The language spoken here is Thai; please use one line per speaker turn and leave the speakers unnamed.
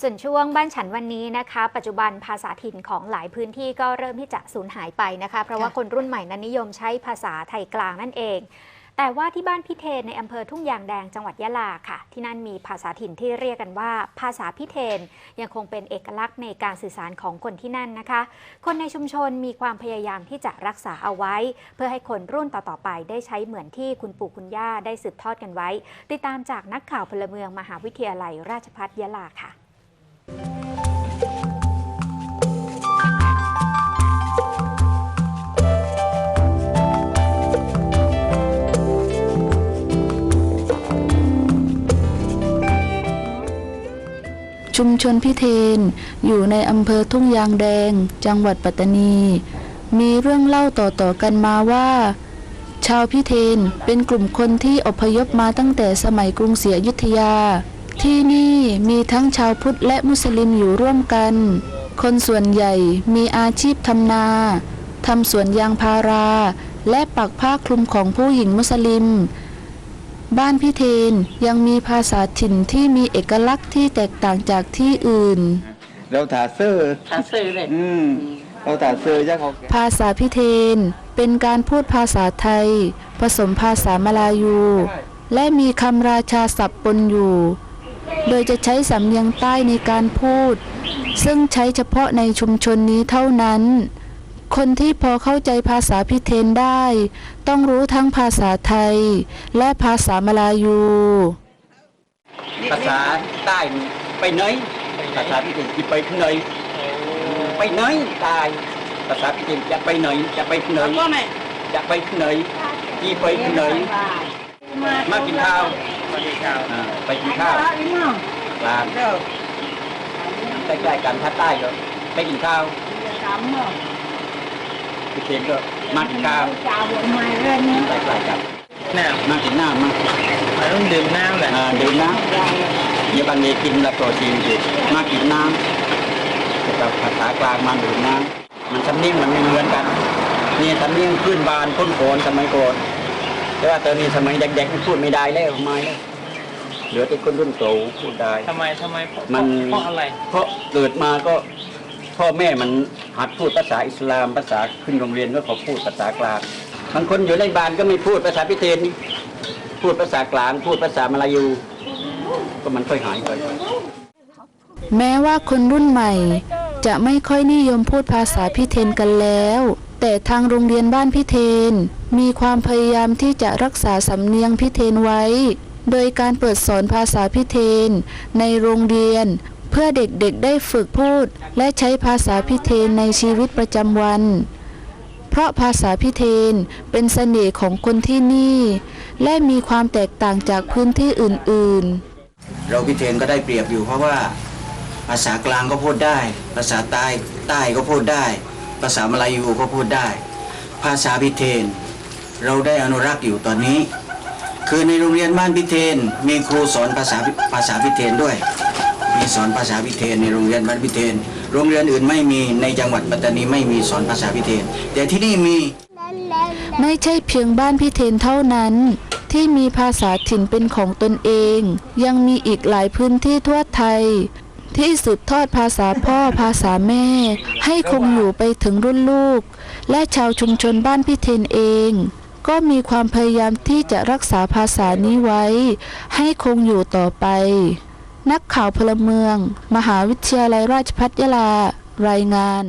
ส่วนช่วงบ้านฉันวันนี้นะคะ ปัจจุบันภาษาถิ่นของหลายพื้นที่ก็เริ่มที่จะสูญหายไปนะคะ เพราะว่าคนรุ่นใหม่นั้นนิยมใช้ภาษาไทยกลางนั่นเอง แต่ว่าที่บ้านพิเทนในอำเภอทุ่งยางแดงจังหวัดยะลาค่ะ ที่นั่นมีภาษาถิ่นที่เรียกกันว่า ภาษาพิเทนยังคงเป็นเอกลักษณ์ในการสื่อสารของคนที่นั่นนะคะ คนในชุมชนมีความพยายามที่จะรักษาเอาไว้ เพื่อให้คนรุ่นต่อๆไปได้ใช้เหมือนที่คุณปู่คุณย่าได้สืบทอดกันไว้ ติดตามจากนักข่าวพลเมืองมหาวิทยาลัยราชภัฏยะลาค่ะ
ชุมชนพิเทน อยู่ในอำเภอทุ่งยางแดง จังหวัดปัตตานี มีเรื่องเล่าต่อๆกันมาว่า ชาวพิเทนเป็นกลุ่มคนที่อพยพมาตั้งแต่สมัยกรุงศรีอยุธยา ที่นี่มีทั้งชาวพุทธและมุสลิมอยู่ร่วมกัน คนส่วนใหญ่มีอาชีพทำนาทำสวนยางพารา และปักผ้าคลุมของผู้หญิงมุสลิม บ้านพิเทนยังมีภาษาถิ่นที่มีเอกลักษณ์ที่แตกต่างจากที่อื่น
เราถาเซอร์
ถาซื้อเลย
อืมเราถาเซอร์จ้าเขา
ภาษาพิเทนเป็นการพูดภาษาไทย ผสมภาษามลายู และมีคำราชาศัพท์ปนอยู่ โดยจะใช้สำเนียงใต้ในการพูด ซึ่งใช้เฉพาะในชุมชนนี้เท่านั้น คนที่พอเข้าใจภาษาพิเทนได้ ต้องรู้ทั้งภาษาไทย และภาษามลายู
ภาษาใต้นี่ไปไหนภาษาพิจิตรไปที่ไหนไปไหนตายภาษาพิจิตรจะไปไหนจะไปที่ไหนจะไปที่ไหนที่ไปที่ไหนมากินข้าวอ่าไปกินข้าวกลางใกล้ๆกันถ้าใต้ก็ไปกินข้าว พิเศษก็มากินข้าวใกล้ๆกัน
น้
มากินน้ำมาำ
มันต้องดื่มน้ำแหละ
ดื่มน้ำเดี๋ยวบางทีกินแล้วก็ชิมสิมากินน้ำแต่ภาษากลางมาดื่มน้ำมันสำเนียงมันไม่เหมือนกันนี่สำเนียงพื้นบานคนโกนสมัยก่อนแต่ว่าตอนนี้สมัยเด็กๆพูดไม่ได้แล้วไม่แล้วเหลือแต่คนรุ่นโตพูดได้
ทำไมทำไม
มัน
เพราะอะไร
เพราะเกิดมาก็พ่อแม่มัน หัดพูดภาษาอิสลามภาษาขึ้นโรงเรียนก็ขาพูดภาษากลางบางคนอยู่ในบ้านก็ไม่พูดภาษาพิเศษนี่พูดภาษากลาง พูดภาษามลายู ก็มันค่อยหายไป
แม้ว่าคนรุ่นใหม่ จะไม่ค่อยนิยมพูดภาษาพิเทนกันแล้ว แต่ทางโรงเรียนบ้านพิเทน มีความพยายามที่จะรักษาสำเนียงพิเทนไว้ โดยการเปิดสอนภาษาพิเทน ในโรงเรียน พื่อเด็กๆได้ฝึกพูดและใช้ภาษาพิเทนในชีวิตประจำวัน เพราะภาษาพิเทนเป็นเสน่ห์ของคนที่นี่ และมีความแตกต่างจากพื้นที่อื่นๆ
เราพิเทนก็ได้เปรียบอยู่เพราะว่าภาษากลางก็พูดได้ ภาษาใต้ใต้ก็พูดได้ ภาษามลายูก็พูดได้ ภาษาพิเทน เราได้อนุรักษ์อยู่ตอนนี้ คือในโรงเรียนบ้านพิเทนมีครูสอนภาษาภาษาพิเทนด้วย มีสอนภาษาพิเทนในโรงเรียนบ้านพิเทน โรงเรียนอื่นไม่มีในจังหวัดปัตตานีไม่มีสอนภาษาพิเทน แต่ที่นี่มี
ไม่ใช่เพียงบ้านพิเทนเท่านั้น ที่มีภาษาถิ่นเป็นของตนเอง ยังมีอีกหลายพื้นที่ทั่วไทย ที่สืบทอดภาษาพ่อภาษาแม่ ให้คงอยู่ไปถึงรุ่นลูก และชาวชุมชนบ้านพิเทนเองก็มีความพยายามที่จะรักษาภาษานี้ไว้ ให้คงอยู่ต่อไป นักข่าวพลเมือง มหาวิทยาลัยราชภัฏยะลา รายงาน